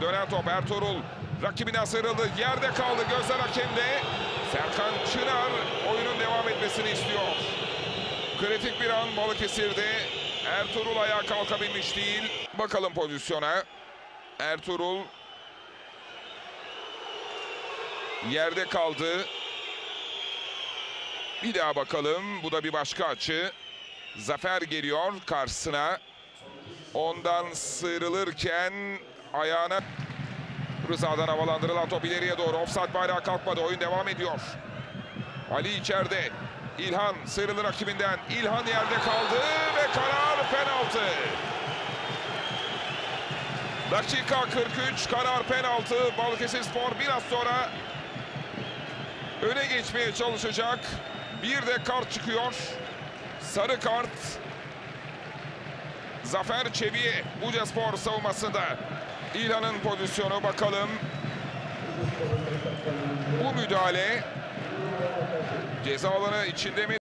Dönen top Ertuğrul rakibine sarıldı. Yerde kaldı. Gözler hakemde. Serkan Çınar oyunun devam etmesini istiyor. Kritik bir an Balıkesir'de. Ertuğrul ayağa kalkabilmiş değil. Bakalım pozisyona. Ertuğrul yerde kaldı. Bir daha bakalım. Bu da bir başka açı. Zafer geliyor karşısına. Ondan sıyrılırken ayağına Rıza'dan havalandırılan top ileriye doğru. Offside bayrağı kalkmadı. Oyun devam ediyor. Ali içeride. İlhan sıyrılır rakibinden. İlhan yerde kaldı ve karar penaltı. Dakika 43 karar penaltı. Balıkesir Spor biraz sonra öne geçmeye çalışacak. Bir de kart çıkıyor. Sarı kart. Zafer Çebi'ye Buca Spor savunmasında. İlhan'ın pozisyonu bakalım. Bu müdahale ceza alanı içinde mi?